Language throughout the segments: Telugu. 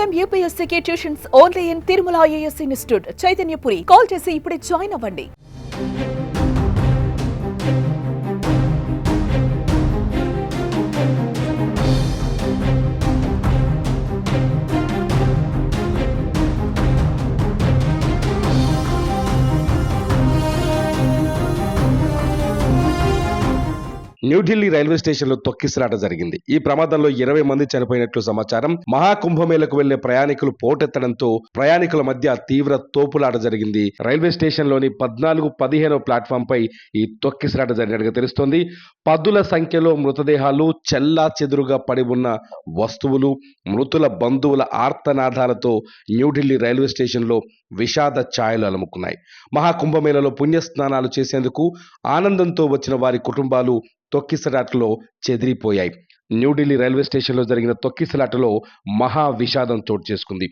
Time యూపీఎస్సీకి tuitions only in Tirumala IAS institute Chaitanyapuri call చేసి ఇప్పుడే జాయిన్ అవ్వండి. న్యూఢిల్లీ రైల్వే స్టేషన్లో తొక్కిసలాట జరిగింది. ఈ ప్రమాదంలో ఇరవై మంది చనిపోయినట్లు సమాచారం. మహాకుంభమేళకు వెళ్ళే ప్రయాణికులు పోటెత్తడంతో ప్రయాణికుల మధ్య తీవ్ర తోపులాట జరిగింది. రైల్వే స్టేషన్లోని పద్నాలుగు పదిహేనో ప్లాట్ఫామ్ పై ఈ తొక్కిసలాట జరిగినట్టుగా తెలుస్తోంది. పదుల సంఖ్యలో మృతదేహాలు చెల్లా చెదురుగా పడి ఉన్న వస్తువులు మృతుల బంధువుల ఆర్తనాదాలతో న్యూఢిల్లీ రైల్వే స్టేషన్లో విషాద ఛాయలు అలముకున్నాయి. మహాకుంభమేళలో పుణ్యస్నానాలు చేసేందుకు ఆనందంతో వచ్చిన వారి కుటుంబాలు తొక్కిసలాటలో చెదిరిపోయాయి. న్యూఢిల్లీ రైల్వే స్టేషన్లో జరిగిన తొక్కిసలాటలో మహా విషాదం చోటు చేసుకుంది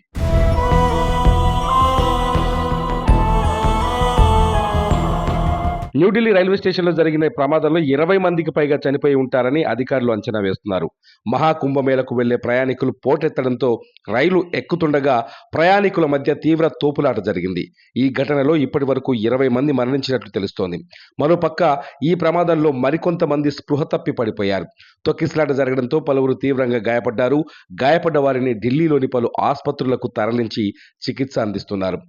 న్యూఢిల్లీ రైల్వే స్టేషన్లో జరిగిన ప్రమాదంలో ఇరవై మందికి పైగా చనిపోయి ఉంటారని అధికారులు అంచనా వేస్తున్నారు. మహాకుంభమేళకు వెళ్ళే ప్రయాణికులు పోటెత్తడంతో రైలు ఎక్కుతుండగా ప్రయాణికుల మధ్య తీవ్ర తోపులాట జరిగింది. ఈ ఘటనలో ఇప్పటి వరకు ఇరవై మంది మరణించినట్లు తెలుస్తోంది. మరోపక్క ఈ ప్రమాదంలో మరికొంతమంది స్పృహ తప్పి పడిపోయారు. తొక్కిసలాట జరగడంతో పలువురు తీవ్రంగా గాయపడ్డారు. గాయపడ్డ వారిని ఢిల్లీలోని పలు ఆసుపత్రులకు తరలించి చికిత్స అందిస్తున్నారు.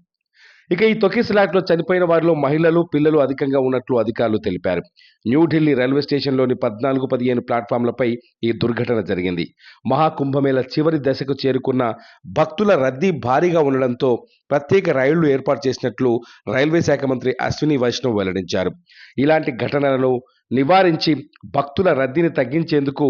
ఇక ఈ తొక్కిసలాట్లో చనిపోయిన వారిలో మహిళలు పిల్లలు అధికంగా ఉన్నట్లు అధికారులు తెలిపారు. న్యూఢిల్లీ రైల్వే స్టేషన్లోని పద్నాలుగు పదిహేను ప్లాట్ఫామ్లపై ఈ దుర్ఘటన జరిగింది. మహాకుంభమేళ చివరి దశకు చేరుకున్న భక్తుల రద్దీ భారీగా ఉండడంతో ప్రత్యేక రైళ్ళు ఏర్పాటు చేసినట్లు రైల్వే శాఖ మంత్రి అశ్విని వైష్ణవ్ వెల్లడించారు. ఇలాంటి ఘటనలను నివారించి భక్తుల రద్దీని తగ్గించేందుకు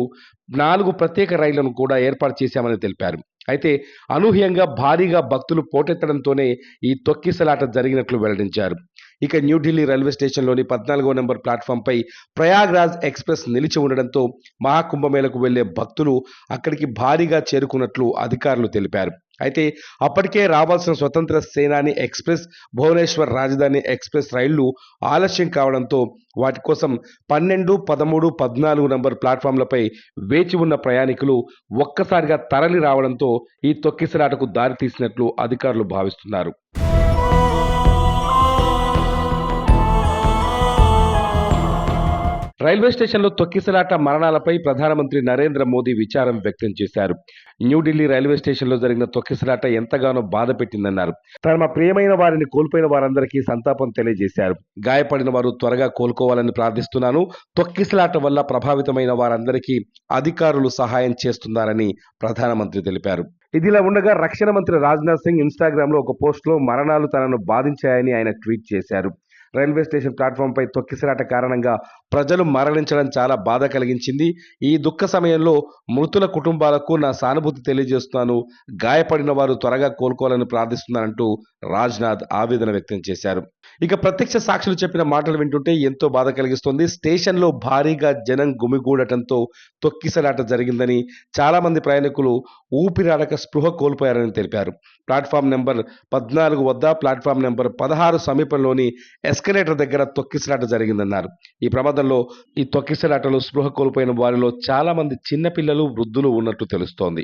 నాలుగు ప్రత్యేక రైళ్ళను కూడా ఏర్పాటు చేశామని తెలిపారు. అయితే అనూహ్యంగా భారీగా భక్తులు పోటెత్తడంతోనే ఈ తొక్కిసలాట జరిగినట్లు వెల్లడించారు. ఇక న్యూఢిల్లీ రైల్వే స్టేషన్లోని పద్నాలుగో నెంబర్ ప్లాట్ఫామ్పై ప్రయాగ్రాజ్ ఎక్స్ప్రెస్ నిలిచి ఉండడంతో మహాకుంభమేళకు వెళ్ళే భక్తులు అక్కడికి భారీగా చేరుకున్నట్లు అధికారులు తెలిపారు. అయితే అప్పటికే రావాల్సిన స్వతంత్ర సేనాని ఎక్స్ప్రెస్ భువనేశ్వర్ రాజధాని ఎక్స్ప్రెస్ రైళ్ళు ఆలస్యం కావడంతో వాటి కోసం పన్నెండు పదమూడు పద్నాలుగు నంబర్ ప్లాట్ఫామ్లపై వేచి ఉన్న ప్రయాణికులు ఒక్కసారిగా తరలి రావడంతో ఈ తొక్కిసలాటకు దారితీసినట్లు అధికారులు భావిస్తున్నారు. రైల్వే స్టేషన్లో తొక్కిసలాట మరణాలపై ప్రధానమంత్రి నరేంద్ర మోదీ విచారం వ్యక్తం చేశారు. న్యూఢిల్లీ రైల్వే స్టేషన్లో జరిగిన తొక్కిసలాట ఎంతగానో బాధ పెట్టిందన్నారు. తమ ప్రియమైన వారిని కోల్పోయిన వారందరికీ సంతాపం తెలియజేశారు. గాయపడిన వారు త్వరగా కోలుకోవాలని ప్రార్థిస్తున్నాను. తొక్కిసలాట వల్ల ప్రభావితమైన వారందరికీ అధికారులు సహాయం చేస్తున్నారని ప్రధానమంత్రి తెలిపారు. ఇదిలా ఉండగా రక్షణ మంత్రి రాజ్నాథ్ సింగ్ ఇన్స్టాగ్రామ్లో ఒక పోస్ట్లో మరణాలు తనను బాధించాయని ఆయన ట్వీట్ చేశారు. రైల్వే స్టేషన్ ప్లాట్ఫామ్ పై తొక్కిసలాట కారణంగా ప్రజలు మరణించడం చాలా బాధ కలిగించింది. ఈ దుఃఖ సమయంలో మృతుల కుటుంబాలకు నా సానుభూతి తెలియజేస్తున్నాను. గాయపడిన వారు త్వరగా కోలుకోవాలని ప్రార్థిస్తున్నానంటూ రాజ్నాథ్ ఆవేదన వ్యక్తం చేశారు. ఇక ప్రత్యక్ష సాక్షులు చెప్పిన మాటలు వింటుంటే ఎంతో బాధ కలిగిస్తుంది. స్టేషన్లో భారీగా జనం గుమిగూడటంతో తొక్కిసలాట జరిగిందని చాలామంది ప్రయాణికులు ఊపిరాడక స్పృహ కోల్పోయారని తెలిపారు. ప్లాట్ఫామ్ నెంబర్ పద్నాలుగు వద్ద ప్లాట్ఫామ్ నెంబర్ పదహారు సమీపంలోని ఎస్ ఎస్కలేటర్ దగ్గర తొక్కిసలాట జరిగిందన్నారు. ఈ ప్రమాదంలో ఈ తొక్కిసలాటలో స్పృహ కోల్పోయిన వారిలో చాలా మంది చిన్నపిల్లలు వృద్ధులు ఉన్నట్టు తెలుస్తోంది.